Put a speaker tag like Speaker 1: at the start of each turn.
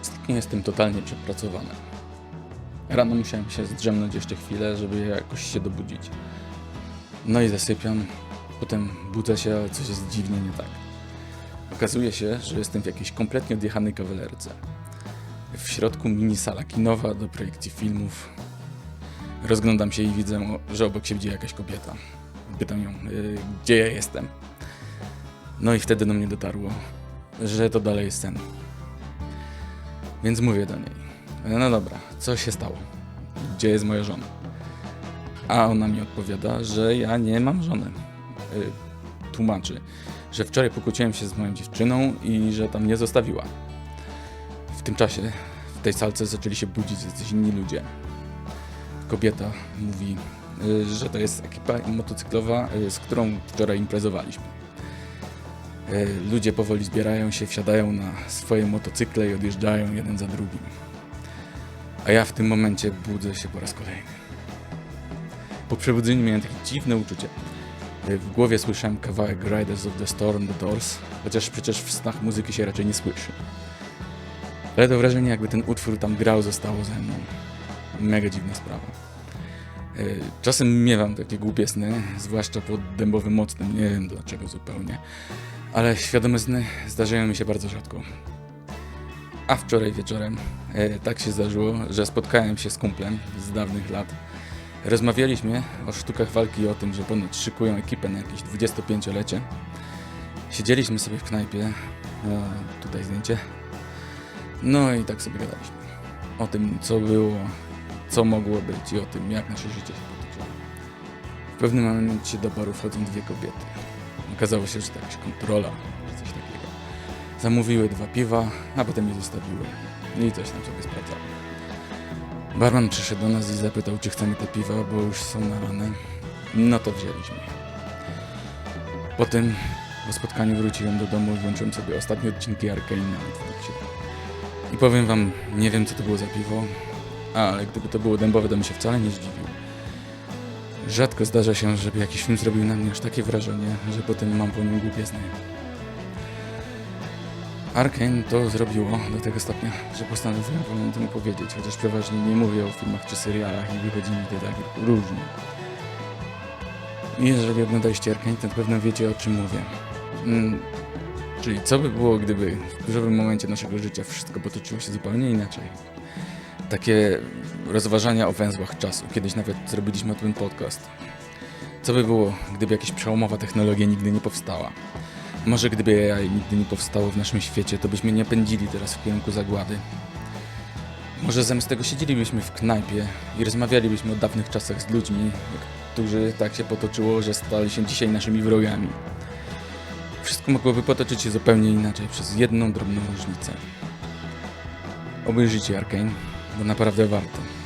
Speaker 1: Ostatnio jestem totalnie przepracowany. Rano musiałem się zdrzemnąć jeszcze chwilę, żeby jakoś się dobudzić. No i zasypiam, potem budzę się, ale coś jest dziwnie nie tak. Okazuje się, że jestem w jakiejś kompletnie odjechanej kawalerce. W środku mini sala kinowa do projekcji filmów. Rozglądam się i widzę, że obok siedzi jakaś kobieta. Pytam ją, y, gdzie ja jestem. No i wtedy do mnie dotarło, że to dalej jest sen. Więc mówię do niej, no dobra, co się stało? Gdzie jest moja żona? A ona mi odpowiada, że ja nie mam żony. Y, tłumaczy, że wczoraj pokłóciłem się z moją dziewczyną i że tam mnie zostawiła. W tym czasie w tej salce zaczęli się budzić jacyś inni ludzie. Kobieta mówi, y, że to jest ekipa motocyklowa, y, z którą wczoraj imprezowaliśmy. Y, Ludzie powoli zbierają się, wsiadają na swoje motocykle i odjeżdżają jeden za drugim. A ja w tym momencie budzę się po raz kolejny. Po przebudzeniu miałem takie dziwne uczucie. Y, W głowie słyszałem kawałek Riders of the Storm, The Doors, chociaż przecież w snach muzyki się raczej nie słyszy. Ale to wrażenie, jakby ten utwór tam grał, zostało ze mną. Mega dziwna sprawa. Y, Czasem miewam takie głupie sny, zwłaszcza po dębowym mocnym, nie wiem dlaczego zupełnie. Ale świadome sny zdarzają mi się bardzo rzadko. A wczoraj wieczorem e, tak się zdarzyło, że spotkałem się z kumplem z dawnych lat. Rozmawialiśmy o sztukach walki i o tym, że ponoć szykują ekipę na jakieś 25-lecie. Siedzieliśmy sobie w knajpie, e, tutaj zdjęcie. No i tak sobie gadaliśmy. O tym, co było, co mogło być i o tym, jak nasze życie się potoczyło. W pewnym momencie do baru wchodzą dwie kobiety. Okazało się, że to jakaś kontrola, czy coś takiego. Zamówiły dwa piwa, a potem je zostawiły. I coś tam sobie sprawdzały. Barman przyszedł do nas i zapytał, czy chcemy te piwa, bo już są nalane. No to wzięliśmy. je. Potem po spotkaniu wróciłem do domu i włączyłem sobie ostatnie odcinki Arkane na Netflixie. I powiem wam, nie wiem co to było za piwo, ale gdyby to było dębowe, to bym się wcale nie zdziwił. Rzadko zdarza się, żeby jakiś film zrobił na mnie aż takie wrażenie, że potem mam po nim głupie sny. Arkane to zrobiło do tego stopnia, że postanowiłem o tym powiedzieć, chociaż przeważnie nie mówię o filmach czy serialach i wychodzi mi to tak różnie. Jeżeli oglądaliście Arkane, to pewno wiecie o czym mówię. Mm, czyli co by było, gdyby w dużowym momencie naszego życia wszystko potoczyło się zupełnie inaczej? Takie rozważania o węzłach czasu. Kiedyś nawet zrobiliśmy o tym podcast. Co by było, gdyby jakaś przełomowa technologia nigdy nie powstała? Może gdyby AI nigdy nie powstało w naszym świecie, to byśmy nie pędzili teraz w kierunku zagłady. Może zamiast tego siedzielibyśmy w knajpie i rozmawialibyśmy o dawnych czasach z ludźmi, którzy tak się potoczyło, że stali się dzisiaj naszymi wrogami. Wszystko mogłoby potoczyć się zupełnie inaczej przez jedną drobną różnicę. Obejrzyjcie Arkane, bo naprawdę warto.